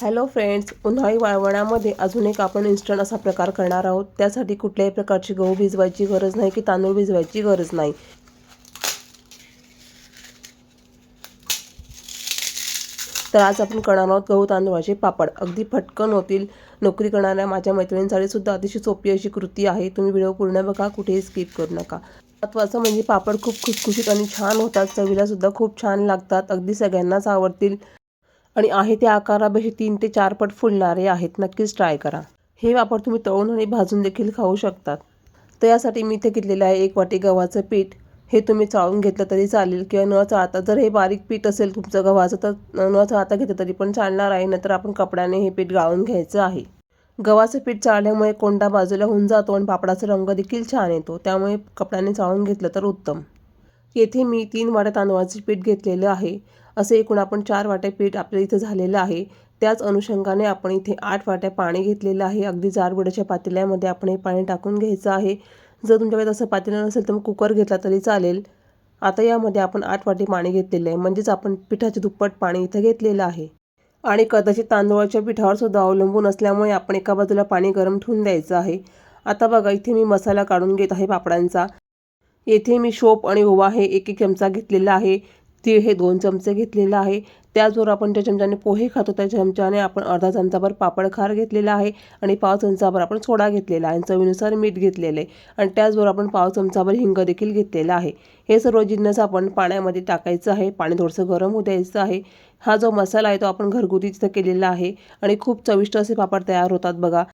Hello friends उन्हाळी वाळवणामध्ये अजून एक आपण इन्स्टंट असा प्रकार करणार आहोत. त्यासाठी कुठल्याही प्रकारची गहू भिजवायची गरज नाही की तांदूळ भिजवायची गरज नाही. तर आज आपण करणार आहोत गहू तांदूळाचे पापड. अगदी फटकन होतील. नोकरी करणाऱ्या माझ्या मैत्रिणींसाठी सुद्धा अतिशय सोपी अशी कृती आहे. तुम्ही व्हिडिओ पूर्ण बघा कुठेही स्किप करू नका. महत्त्वाचं म्हणजे पापड खूप खुसखुशीत आणि छान होतात. चवीला सुद्धा खूप छान लागतात. अगदी सगळ्यांनाच आवडतील. आणि आहे त्या आकारापेक्षा तीन ते चार पट फुलणारे आहेत. नक्कीच ट्राय करा. हे वापर तुम्ही तळून आणि भाजून देखील खाऊ शकतात. तर यासाठी मी इथे घेतलेलं आहे एक वाटी गव्हाचं पीठ. हे तुम्ही चाळून घेतलं तरी चालेल किंवा न चाळता जर हे बारीक पीठ असेल तुमचं गव्हाचं तर न चाळता घेतलं तरी पण चालणार आहे. नंतर आपण कपड्याने हे पीठ गाळून घ्यायचं आहे. गव्हाचं पीठ चाळल्यामुळे कोंडा बाजूला होऊन जातो आणि पापडाचा रंग देखील छान येतो. त्यामुळे कपड्याने चाळून घेतलं तर उत्तम. येथे मी तीन वाट्या तांदळाचे पीठ घेतलेलं आहे. असे एकूण आपण चार वाट्या पीठ आपल्या इथं झालेलं आहे. त्याच अनुषंगाने आपण इथे आठ वाट्या पाणी घेतलेलं आहे. अगदी जाडबुडाच्या पातेल्यामध्ये आपण हे पाणी टाकून घ्यायचं आहे. जर तुमच्याकडे तसं पातेलं नसेल तर मग कुकर घेतला तरी चालेल. आता यामध्ये आपण आठ वाटी पाणी घेतलेलं आहे. म्हणजेच आपण पिठाचे दुप्पट पाणी इथं घेतलेलं आहे. आणि कदाचित तांदूळाच्या पिठावर सुद्धा अवलंबून असल्यामुळे आपण एका बाजूला पाणी गरम ठेवून द्यायचं आहे. आता बघा इथे मी मसाला काढून घेत आहे पापडांचा. येथे मी शोप आणि ओवा हे एक एक चमचा घेतलेला आहे. तीळ हे दोन चमचे घेतलेलं आहे. त्याचबरोबर आपण ज्या चमच्याने पोहे खातो त्या चमच्याने आपण अर्धा चमचाभर पापड खार घेतलेला आहे आणि पाव चमचाभर आपण सोडा घेतलेला आहे आणि चवीनुसार मीठ घेतलेलं आहे. आणि त्याचबरोबर आपण पाव चमचाभर हिंग देखील घेतलेला आहे. हे सर्व जिन्नस आपण पाण्यामध्ये टाकायचं आहे. पाणी थोडंसं गरम होऊ द्यायचं आहे. हा जो मसाला आहे तो आपण घरगुती तिथं केलेला आहे आणि खूप चविष्ट असे पापड तयार होतात बघा.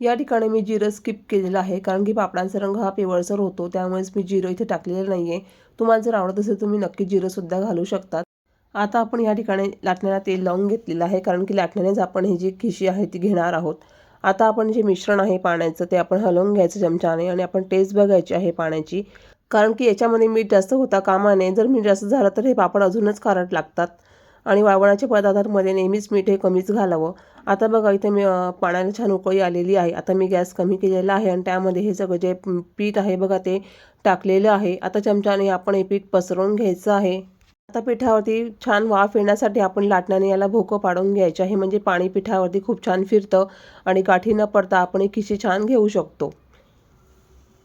या ठिकाणी मी जिरं स्किप केलेलं आहे कारण की पापडांचा रंग हा पिवळसर होतो त्यामुळेच मी जिरं इथे टाकलेलं नाही आहे तुम्हाला जर आवडत असेल तुम्ही नक्की जिरंसुद्धा घालू शकतात. आता आपण या ठिकाणी लाटण्याला तेल लावून घेतलेलं आहे कारण की लाटण्यानेच आपण ही जी खिशी आहे ती घेणार आहोत. आता आपण जे मिश्रण आहे पाण्याचं ते आपण हलवून घ्यायचं चमच्याने आणि आपण टेस्ट बघायची आहे पाण्याची. कारण की याच्यामध्ये मीठ जास्त होता कामा नये जर मीठ जास्त झालं तर हे पापड अजूनच खारट लागतात. आणि वाळवणाच्या पदार्थांमध्ये नेहमीच मीठ हे कमीच घालावं. आता बघा इथे मी पाण्याला छान उकळी आलेली आहे. आता मी गॅस कमी केलेला आहे आणि त्यामध्ये हे सगळं जे पीठ आहे बघा ते टाकलेलं आहे. आता चमच्याने आपण हे पीठ पसरवून घ्यायचं आहे. आता पिठावरती छान वाफ येण्यासाठी आपण लाटण्याने याला भोकं पाडून घ्यायचे आहे. म्हणजे पाणी पिठावरती खूप छान फिरतं आणि गाठी न पडता आपण ही खिशी छान घेऊ शकतो.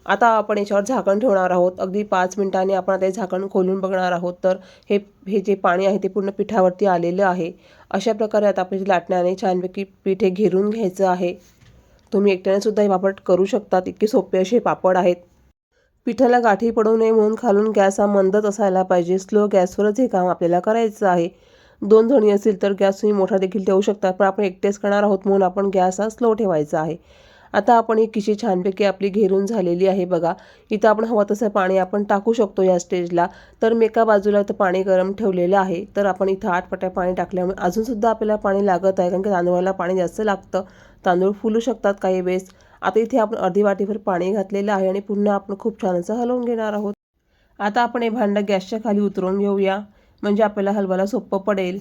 आता आपण याच्यावर झाकण ठेवणार आहोत. अगदी पाच मिनिटांनी आपण आता हे झाकण खोलून बघणार आहोत. तर हे हे जे पाणी आहे ते पूर्ण पिठावरती आलेलं आहे. अशा प्रकारे आता आपण लाटण्याने छानपैकी पीठ हे घेरून घ्यायचं आहे. तुम्ही एकट्याने सुद्धा हे पापड करू शकतात. इतके सोपे असे पापड आहेत. पिठाला गाठी पडू नये म्हणून खालून गॅस हा मंदच असायला पाहिजे. स्लो गॅसवरच हे काम आपल्याला करायचं आहे. दोन जणी असेल तर गॅस तुम्ही मोठा देखील ठेवू शकता. पण आपण एकटेच करणार आहोत म्हणून आपण गॅस हा स्लो ठेवायचा आहे. आता आपण ही किशी छानपैकी आपली घेरून झालेली आहे बघा. इथं आपण हवं तसं पाणी आपण टाकू शकतो या स्टेजला. तर मी एका बाजूला इथं पाणी गरम ठेवलेलं आहे. तर आपण इथं आठ पट्या पाणी टाकल्यामुळे अजूनसुद्धा आपल्याला पाणी लागत आहे. कारण की तांदूळाला पाणी जास्त लागतं. तांदूळ फुलू शकतात काही वेळेस. आता इथे आपण अर्धी वाटीभर पाणी घातलेलं आहे आणि पुन्हा आपण खूप छान असं हलवून घेणार आहोत. आता आपण हे भांडं गॅसच्या खाली उतरवून घेऊया. म्हणजे आपल्याला हलवायला सोपं पडेल.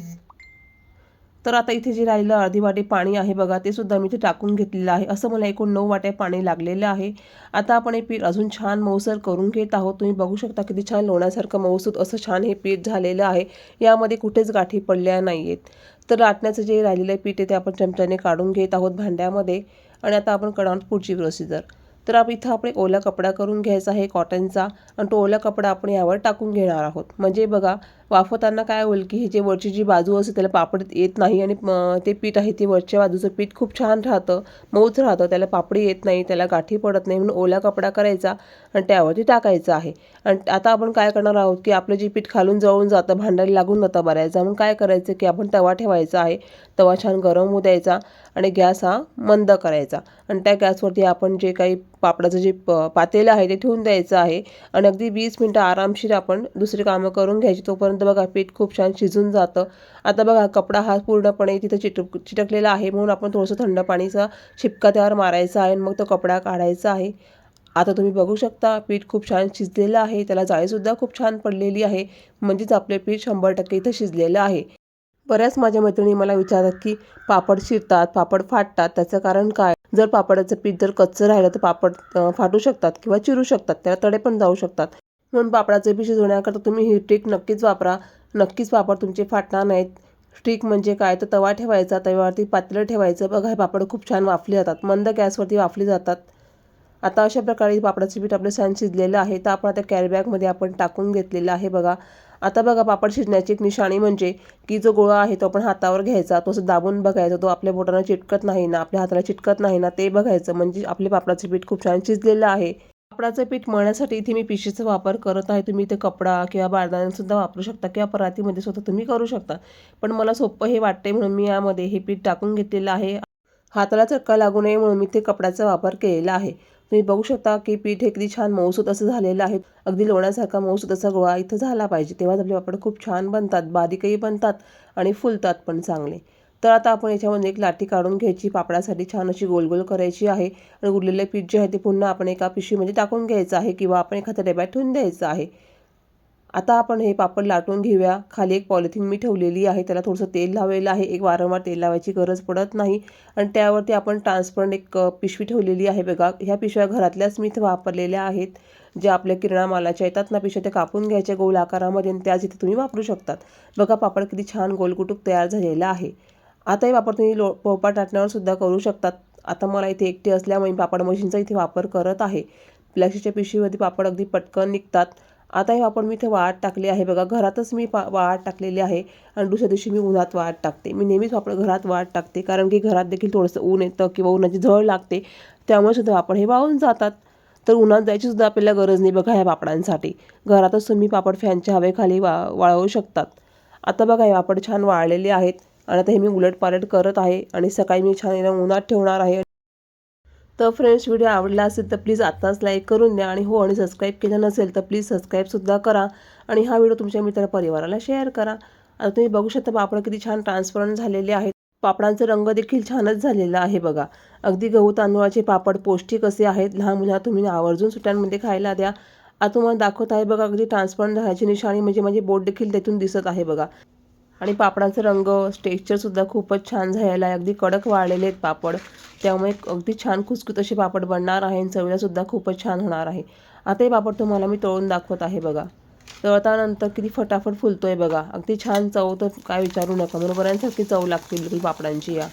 तर आता इथे जे राहिलं अर्धी वाटी पाणी आहे बघा ते सुद्धा मी इथे टाकून घेतलेलं आहे. असं मला एकूण नऊ वाट्या पाणी लागलेलं आहे. आता आपण हे पीठ अजून छान मऊसर करून घेत आहोत. तुम्ही बघू शकता किती छान लोण्यासारखं मऊसूत असं छान हे पीठ झालेलं आहे. यामध्ये कुठेच गाठी पडल्या नाही आहेत तर लाटण्याचं जे राहिलेलं पीठ आहे ते आपण चमच्याने काढून घेत आहोत भांड्यामध्ये. आणि आता आपण करणार पुढची प्रोसिजर तर आपण इथं आपण ओला कपडा करून घ्यायचा आहे कॉटनचा आणि तो ओला कपडा आपण यावर टाकून घेणार आहोत. म्हणजे बघा वाफवताना काय होईल की हे जे वरची जी बाजू असते त्याला पापड येत नाही आणि ते पीठ आहे ते वरच्या बाजूचं पीठ खूप छान राहतं मऊच राहतं त्याला पापडी येत नाही त्याला गाठी पडत नाही म्हणून ओला कपडा करायचा आणि त्यावरती टाकायचं आहे. आणि आता आपण काय करणार आहोत की आपलं जे पीठ खालून जळून जातं भांडायला लागून जातं बऱ्याचदा म्हणून काय करायचं की आपण तवा ठेवायचा आहे तवा छान गरम होऊ द्यायचा आणि गॅस हा मंद करायचा. आणि त्या गॅसवरती आपण जे काही पापडाचं जे प पातेलं आहे ते ठेवून द्यायचं आहे आणि अगदी वीस मिनटं आरामशीर आपण दुसरी कामं करून घ्यायची तोपर्यंत बघा पीठ खूप छान शिजून जातं. आता बघा कपडा हा पूर्णपणे तिथं चिटक चिटकलेला आहे. म्हणून आपण थोडंसं थंड पाणीचा शिपका त्यावर मारायचा आहे आणि मग तो कपडा काढायचा आहे. आता तुम्ही बघू शकता पीठ खूप छान शिजलेलं आहे. त्याला जाळीसुद्धा खूप छान पडलेली आहे. म्हणजेच आपले पीठ शंभर टक्के इथं शिजलेलं आहे. बऱ्याच माझ्या मैत्रिणी मला विचारतात की पापड शिरतात पापड फाटतात त्याचं कारण काय? जर पापडाचं पीठ जर कच्चं राहिलं तर पापड फाटू शकतात किंवा चिरू शकतात. त्याला तडे पण जाऊ शकतात. म्हणून पापडाचं पीठ शिजवण्याकरता तुम्ही ही ट्रिक नक्कीच वापरा. नक्कीच पापड तुमचे फाटणार नाहीत. स्टिक म्हणजे काय? तर तवा ठेवायचा तव्यावरती पातेलं ठेवायचं. बघा हे पापड खूप छान वाफले जातात. मंद गॅसवरती वाफले जातात. आता अशा प्रकारे पापडाचं पीठ आपलं छान शिजलेलं आहे. तर आपण आता कॅरीबॅगमध्ये आपण टाकून घेतलेलं आहे बघा. आता बघा पापड शिजण्याची एक निशाणी म्हणजे की जो गोळा आहे तो आपण हातावर घ्यायचा. तो असं दाबून बघायचा. तो आपल्या बोटांना चिटकत नाही ना आपल्या हाताला चिटकत नाही ना ते बघायचं. म्हणजे आपले पापडाचं पीठ खूप छान शिजलेलं आहे. कपड्याचं पीठ मळण्यासाठी इथे मी पिशीचा वापर करत आहे. तुम्ही इथे कपडा किंवा बारदाण्यासुद्धा वापरू शकता किंवा परातीमध्ये सुद्धा तुम्ही करू शकता. पण मला सोपं हे वाटते म्हणून मी यामध्ये हे पीठ टाकून घेतलेलं आहे. हाताला चटका लागू नये म्हणून मी ते कपड्याचा वापर केलेला आहे. तुम्ही बघू शकता की पीठ हे छान मऊसूत असं झालेलं आहे. अगदी लोण्यासारखा मऊसूत असा गोळा इथं झाला पाहिजे. तेव्हाच आपले पापड खूप छान बनतात बारीकही बनतात आणि फुलतात पण चांगले. तर आता आपण याच्यामध्ये एक लाटी काढून घ्यायची पापडासाठी छान अशी गोल गोल करायची आहे आणि उरलेले पीठ जे आहे ते पुन्हा आपण एका पिशवीमध्ये टाकून घ्यायचं आहे किंवा आपण एखाद्या डब्यात ठेवून द्यायचं आहे. आता आपण हे पापड लाटून घेऊया. खाली एक पॉलिथिन मी ठेवलेली आहे. त्याला थोडंसं तेल लावलेलं आहे. एक वारंवार तेल लावायची गरज पडत नाही. आणि त्यावरती आपण ट्रान्सपरंट एक पिशवी ठेवलेली आहे. बघा ह्या पिशव्या घरातल्याच मी वापरलेल्या आहेत. ज्या आपल्या किराणा मालाच्या येतात ना पिशव्या त्या कापून घ्यायच्या गोल आकारामध्ये आणि त्याच इथे तुम्ही वापरू शकतात. बघा पापड किती छान गोलकुटूक तयार झालेला आहे. आताही वापर तुम्ही लो पोळपाट टाकण्यावर सुद्धा करू शकतात. आता मला इथे एकटे असल्यामुळे मी पापड मशीनचा इथे वापर करत आहे. प्लॅस्टिकच्या पिशवीमध्ये पापड अगदी पटकन निघतात. आता हे पापड मी इथे वाळत टाकले आहे. बघा घरातच मी पा वाळत टाकलेले आहे. आणि दुसऱ्या दिवशी मी उन्हात वाळत टाकते. मी नेहमीच पापड घरात वाळत टाकते. कारण की घरात देखील थोडंसं ऊन येतं किंवा उन्हाची झळ लागते. त्यामुळे सुद्धा पापड हे वाळून जातात. तर उन्हात जायची सुद्धा आपल्याला गरज नाही बघा ह्या पापडांसाठी. घरातच तुम्ही पापड फॅनच्या हवेखाली वा वाळवू शकतात. आता बघा हे पापड छान वाळलेले आहेत. आणि आता हे मी उलट पालट करत आहे आणि सकाळी मी छान याला उन्हात ठेवणार आहे. तर फ्रेंड्स व्हिडिओ आवडला असेल तर प्लीज आत्ताच लाईक करून द्या आणि हो आणि सबस्क्राईब केलं नसेल तर प्लीज सबस्क्राईबसुद्धा करा आणि हा व्हिडिओ तुमच्या मित्र परिवाराला शेअर करा. आता तुम्ही बघू शकता पापड किती छान ट्रान्सपरंट झालेले आहेत. पापडांचा रंग देखील छानच झालेला आहे बघा. अगदी गहू तांदूळाचे पापड पौष्टिक असे आहेत. लहान मुलांना तुम्ही आवर्जून सुट्ट्यांमध्ये खायला द्या. आता तुम्हाला दाखवत आहे बघा अगदी ट्रान्सपरंट झाल्याची निशाणी म्हणजे माझे बोट देखील त्यातून दिसत आहे बघा. आणि पापडाचा रंग टेक्स्चरसुद्धा खूपच छान झालेला आहे. अगदी कडक वाळलेले आहेत पापड. त्यामुळे अगदी छान खुसखुत असे पापड बनणार आहे आणि चवीलासुद्धा खूपच छान होणार आहे. आता हे पापड तुम्हाला मी तळून दाखवत आहे बघा. तळतानंतर किती फटाफट फुलतो आहे बघा. अगदी छान चव तर काय विचारू नका. बरोबरांसारखी चव लागतील बिलकुल पापडांची या.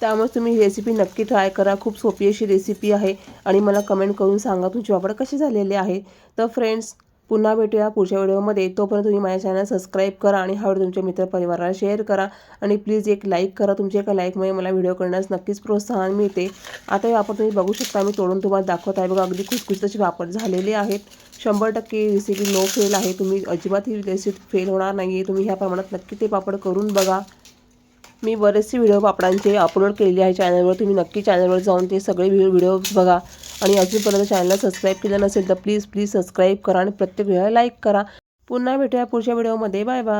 त्यामुळे तुम्ही रेसिपी नक्की ट्राय करा. खूप सोपी अशी रेसिपी आहे. आणि मला कमेंट करून सांगा तुमचे पापड कसे झालेले आहे. तर फ्रेंड्स पुन्हा भेटूया पुढच्या व्हिडिओमध्ये. तोपर्यंत तुम्ही माझ्या चॅनल सबस्क्राईब करा आणि हा व्हिडिओ तुमच्या मित्रपरिवाराला शेअर करा. आणि प्लीज एक लाईक करा. तुमच्या एका लाईकमुळे मला व्हिडिओ करण्यास नक्कीच प्रोत्साहन मिळते. आता हे वापर तुम्ही बघू शकता. मी तोडून तुम्हाला दाखवत आहे. बघा अगदी खुसखुशीत असे वापर झालेले आहेत. शंभर टक्के रेसिपी नो फेल आहे. तुम्ही अजिबात ही रेसिपी फेल होणार नाही आहे तुम्ही ह्या प्रमाणात नक्की ते पापड करून बघा. मी बरेचसे व्हिडिओ पापडांचे अपलोड केलेले आहे चॅनलवर तुम्ही नक्की चॅनलवर जाऊन ते सगळे व्हिडिओ बघा. आणि अजूनपर्यंत चॅनलला सबस्क्राईब केलं नसेल तर प्लीज प्लीज सबस्क्राईब करा आणि प्रत्येक व्हिडिओला लाईक करा. पुन्हा भेटूया पुढच्या व्हिडिओमध्ये बाय बाय